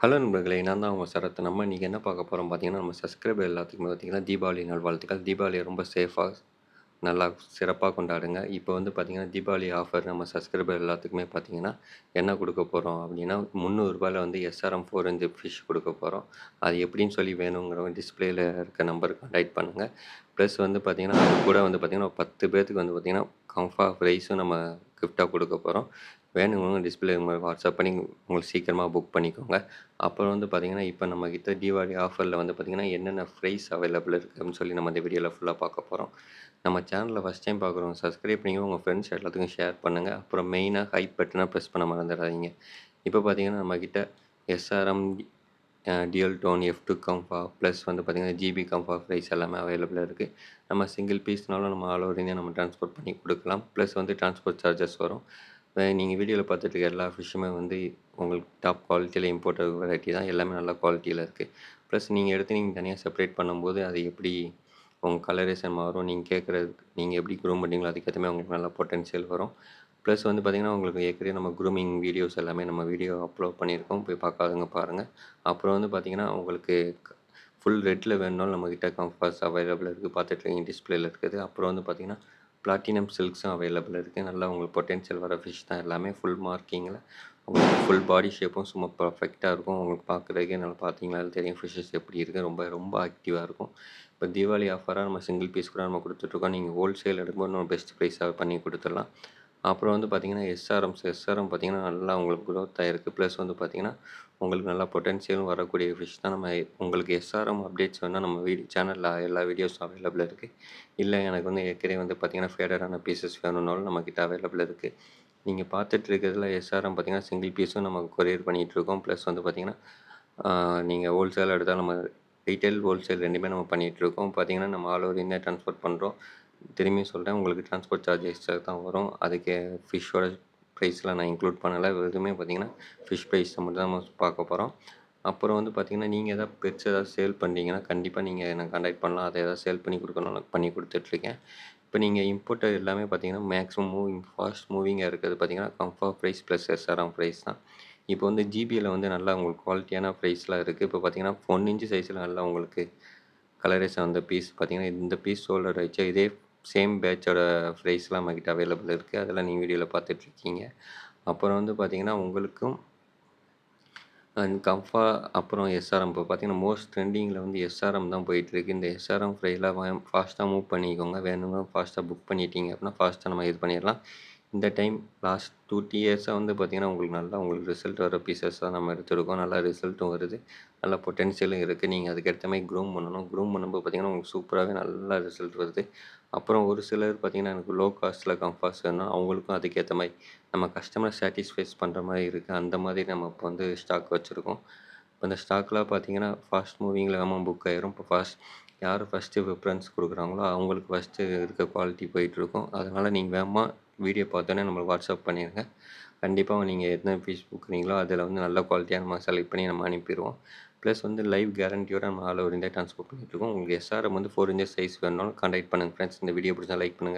Hello நண்பர்களே நான் தான் உங்கள் சரத்து நம்ம இன்றைக்கி என்ன பார்க்க போகிறோம் பார்த்தீங்கன்னா நம்ம சப்ஸ்கிரைபர் எல்லாத்துக்குமே பார்த்தீங்கன்னா தீபாவளி நல்வாழ்த்துக்கள். தீபாவளியை ரொம்ப சேஃபாக நல்லா சிறப்பாக கொண்டாடுங்க. இப்போ வந்து பார்த்திங்கன்னா தீபாவளி ஆஃபர் நம்ம சப்ஸ்கிரைபர் எல்லாத்துக்குமே பார்த்தீங்கன்னா என்ன கொடுக்க போகிறோம் அப்படின்னா முந்நூறுரூபாயில் வந்து எஸ்ஆர்எம் ஃபோர் இன்ச்சு ஃபிஷ் கொடுக்க போகிறோம் அது எப்படின்னு சொல்லி வேணுங்கிறவங்க டிஸ்பிளேயில் இருக்க நம்பருக்கு கான்டாக்ட் பண்ணுங்கள் ப்ளஸ் வந்து பார்த்திங்கன்னா அது கூட வந்து பார்த்திங்கன்னா பத்து பேர்த்துக்கு வந்து பார்த்திங்கன்னா கம்ஃபா ப்ரைஸும் நம்ம கிஃப்டாக கொடுக்க போகிறோம் வேணுங்கிறவங்க டிஸ்பிளே வாட்ஸ்அப் பண்ணி உங்களுக்கு சீக்கிரமாக புக் பண்ணிக்கோங்க. அப்புறம் வந்து பார்த்திங்கன்னா இப்போ நம்மக்கிட்ட தீபாவளி ஆஃபரில் வந்து பார்த்திங்கன்னா என்னென்ன ப்ரைஸ் அவைலபிள் இருக்குது அப்படின்னு சொல்லி நம்ம இந்த வீடியோவில் ஃபுல்லாக பார்க்க போகிறோம் நம்ம சேனலில் ஃபஸ்ட் டைம் பார்க்குறோம். சப்ஸ்கிரைப் பண்ணி உங்கள் ஃப்ரெண்ட்ஸ் எல்லாத்துக்கும் ஷேர் பண்ணுங்கள் அப்புறம் மெயினாக ஹைப் பட்டனாக ப்ரெஸ் பண்ண மறந்துடாதீங்க. இப்போ பார்த்திங்கன்னா நம்மக்கிட்ட SRM DL tone F two கம்ஃபா plus வந்து பார்த்திங்கன்னா ஜிபி கம்ஃபா ப்ரைஸ் எல்லாமே அவைலபிளாக இருக்குது நம்ம சிங்கிள் பீஸ்னாலும் நம்ம ஆல் ஓவர் இந்தியா நம்ம ட்ரான்ஸ்போர்ட் பண்ணி கொடுக்கலாம். ப்ளஸ் வந்து ட்ரான்ஸ்போர்ட் சார்ஜஸ் வரும். நீங்கள் வீடியோவில் பார்த்துட்டு இருக்க எல்லா ஃபிஷ்ஷுமே வந்து உங்களுக்கு டாப் குவாலிட்டியில் இம்போர்ட் வெரைட்டி தான். எல்லாமே நல்ல குவாலிட்டியில் இருக்குது ப்ளஸ் நீங்கள் எடுத்து நீங்கள் தனியாக செப்பரேட் பண்ணும்போது அது எப்படி உங்கள் கலரேஷன் மாறும்? நீங்கள் கேட்குறது நீங்கள் எப்படி க்ரூம் பண்ணுறீங்களோ அதுக்கேற்ற மாதிரி உங்களுக்கு நல்லா பொட்டன்ஷியல் வரும். ப்ளஸ் வந்து பார்த்திங்கன்னா உங்களுக்கு ஏற்கனவே நம்ம க்ரூமிங் வீடியோஸ் எல்லாமே நம்ம வீடியோ அப்லோட் பண்ணியிருக்கோம். போய் பார்க்காதுங்க பாருங்கள் அப்புறம் வந்து பார்த்திங்கன்னா உங்களுக்கு ஃபுல் ரெட்டில் வேணும்னாலும் நம்மக்கிட்ட கம்ஃபர்ட்ஸ் அவைலபிள் இருக்குது பார்த்துட்டு டிஸ்பிளேல இருக்குது. அப்புறம் வந்து பார்த்திங்கன்னா பிளாட்டினம் சில்க்ஸும் அவைலபிள் இருக்குது நல்லா உங்களுக்கு பொட்டென்ஷியல் வர ஃபிஷ் தான் எல்லாமே. ஃபுல் மார்க்கிங்கில் உங்களுக்கு ஃபுல் பாடி ஷேப்பும் சும்மா பர்ஃபெக்டாக இருக்கும். உங்களுக்கு பார்க்குறதுக்கே நல்லா பார்த்தீங்களா தெரியும் ஃபிஷ்ஷஸ் எப்படி இருக்குது ரொம்ப ரொம்ப ஆக்டிவாக இருக்கும். இப்போ தீபாவளி ஆஃபராக நம்ம சிங்கிள் பீஸ் கூட நம்ம கொடுத்துட்ருக்கோம் நீங்கள் ஹோல்சேல் எடுக்கும்போது நம்ம பெஸ்ட் ப்ரைஸாக பண்ணி கொடுத்துடலாம். அப்புறம் வந்து பார்த்திங்கன்னா எஸ்ஆர்எம்ஸ் எஸ்ஆர்எம் பார்த்திங்கன்னா நல்லா உங்களுக்கு க்ரோத் ஆகிருக்கு ப்ளஸ் வந்து பார்த்திங்கன்னா உங்களுக்கு நல்லா பொட்டென்ஷியலும் வரக்கூடிய ஃபிஷ் தான் நம்ம உங்களுக்கு எஸ்ஆர்எம் அப்டேட்ஸ் வேணால் நம்ம வீடியோ சேனலில் எல்லா வீடியோஸும் அவைலபிள் இருக்குது இல்லை எனக்கு வந்து ஏற்கனவே வந்து பார்த்திங்கன்னா ஃபேடரான பீசஸ் வேணும்னாலும் நம்மக்கிட்ட அவைலபிள் இருக்குது நீங்கள் பார்த்துட்டு இருக்கிறதுல எஸ்ஆர்எம் பார்த்திங்கன்னா சிங்கிள் பீஸும் நம்ம கொரியர் பண்ணிகிட்ருக்கோம் ப்ளஸ் வந்து பார்த்திங்கன்னா நீங்கள் ஹோல்சேல் எடுத்தால் நம்ம ரீட்டைல் ஹோல்சேல் ரெண்டுமே நம்ம பண்ணிகிட்ருக்கோம் பார்த்திங்கன்னா நம்ம ஆல் ஓவர் இந்தியா ட்ரான்ஸ்போர்ட் பண்ணுறோம் திரும்பியும் சொல்கிறேன் உங்களுக்கு ட்ரான்ஸ்போர்ட் சார்ஜ் எக்ஸ்ட்ரா தான் வரும். அதுக்கு ஃபிஷ்ஷோட ப்ரைஸில் நான் இன்க்ளூட் பண்ணலை. எதுவுமே பார்த்தீங்கன்னா ஃபிஷ் ப்ரைஸை மட்டும் தான் நம்ம பார்க்க போகிறோம் அப்புறம் வந்து பார்த்திங்கன்னா நீங்கள் எதாவது பெருசு எதாவது சேல் பண்ணுறீங்கன்னா கண்டிப்பாக நீங்கள் என்னை கான்டாக்ட் பண்ணலாம். அதை எதாவது சேல் பண்ணி கொடுக்கணும் பண்ணி கொடுத்துட்ருக்கேன் இப்போ நீங்கள் இம்போர்ட்டர் எல்லாமே பார்த்தீங்கன்னா மேக்ஸிமம் மூவிங் ஃபாஸ்ட் மூவிங்காக இருக்கிறது பார்த்தீங்கன்னா கம்ஃபா ப்ரைஸ் ப்ளஸ் எஸ்ஆர்எம் ப்ரைஸ் தான். இப்போ வந்து ஜிபியில் வந்து நல்லா உங்களுக்கு குவாலிட்டியான ப்ரைஸ்லாம் இருக்குது இப்போ பார்த்தீங்கன்னா ஒன் இன்ச்சு சைஸில் நல்லா உங்களுக்கு கலரேஷன் அந்த பீஸ் பார்த்தீங்கன்னா இந்த பீஸ் சோல்டர் வச்சா இதே சேம் பேட்சோட ப்ரைஸ்லாம் நம்மக்கிட்ட அவைலபிள் இருக்குது அதெல்லாம் நீங்கள் வீடியோவில் பார்த்துட்ருக்கீங்க. அப்புறம் வந்து பார்த்திங்கன்னா உங்களுக்கும் அண்ட் கம்ஃபா அப்புறம் எஸ்ஆர்எம் இப்போ பார்த்தீங்கன்னா மோஸ்ட் ட்ரெண்டிங்கில் வந்து எஸ்ஆர்எம் தான் போயிட்டுருக்கு இந்த எஸ்ஆர்எம் ஃப்ரைலாம் ஃபாஸ்ட்டாக மூவ் பண்ணிக்கோங்க. வேணுங்க ஃபாஸ்ட்டாக புக் பண்ணிட்டீங்க அப்படின்னா ஃபாஸ்ட்டாக நம்ம இது பண்ணிடலாம். இந்த டைம் லாஸ்ட் டூ த்ரீ இயர்ஸாக வந்து பார்த்திங்கன்னா உங்களுக்கு நல்லா உங்களுக்கு ரிசல்ட் வர பீசஸ் தான் நம்ம எடுத்துருக்கோம். நல்லா ரிசல்ட்டும் வருது. நல்ல பொட்டென்ஷியலும் இருக்குது நீங்கள் அதுக்கேற்ற மாதிரி க்ரூம் பண்ணணும். க்ரூம் பண்ணும்போது பார்த்திங்கன்னா உங்களுக்கு சூப்பராகவே நல்லா ரிசல்ட் வருது. அப்புறம் ஒரு சிலர் பார்த்திங்கன்னா எனக்கு லோ காஸ்ட்டில் கம்ஃபாஸ் வேணும் அவங்களுக்கும் அதுக்கேற்ற மாதிரி நம்ம கஸ்டமரை சாட்டிஸ்ஃபைஸ் பண்ணுற மாதிரி இருக்குது அந்த மாதிரி நம்ம இப்போ வந்து ஸ்டாக் வச்சுருக்கோம். இப்போ இந்த ஸ்டாக்லாம் பார்த்திங்கன்னா ஃபாஸ்ட் மூவிங்கில் நம்ம புக் ஆயிரும். இப்போ ஃபாஸ்ட் யார் ஃபஸ்ட்டு ப்ரிஃபரன்ஸ் கொடுக்குறாங்களோ அவங்களுக்கு ஃபஸ்ட்டு இருக்க குவாலிட்டி போயிட்டுருக்கும் அதனால் நீங்கள் வேகமாக வீடியோ பார்த்தோன்னே நம்மளுக்கு வாட்ஸ்அப் பண்ணிடுங்க கண்டிப்பாக நீங்கள் எத்தனை பீஸ் கொடுக்குறீங்களோ அதில் வந்து நல்ல குவாலிட்டியாக நம்ம செலக்ட் பண்ணி நம்ம அனுப்பிடுவோம் ப்ளஸ் வந்து லைவ் கேரண்டியோட நம்ம ஆல் ஓவர் இந்தியா ட்ரான்ஸ்போர்ட் பண்ணிட்டுருக்கோம் உங்களுக்கு எஸ்ஆர்எம் வந்து ஃபோர் இன்ச்சஸ் சைஸ் வேணாலும் கான்டாக்ட் பண்ணுங்கள் ஃப்ரெண்ட்ஸ் இந்த வீடியோ பிடிச்சா லைக் பண்ணுங்கள்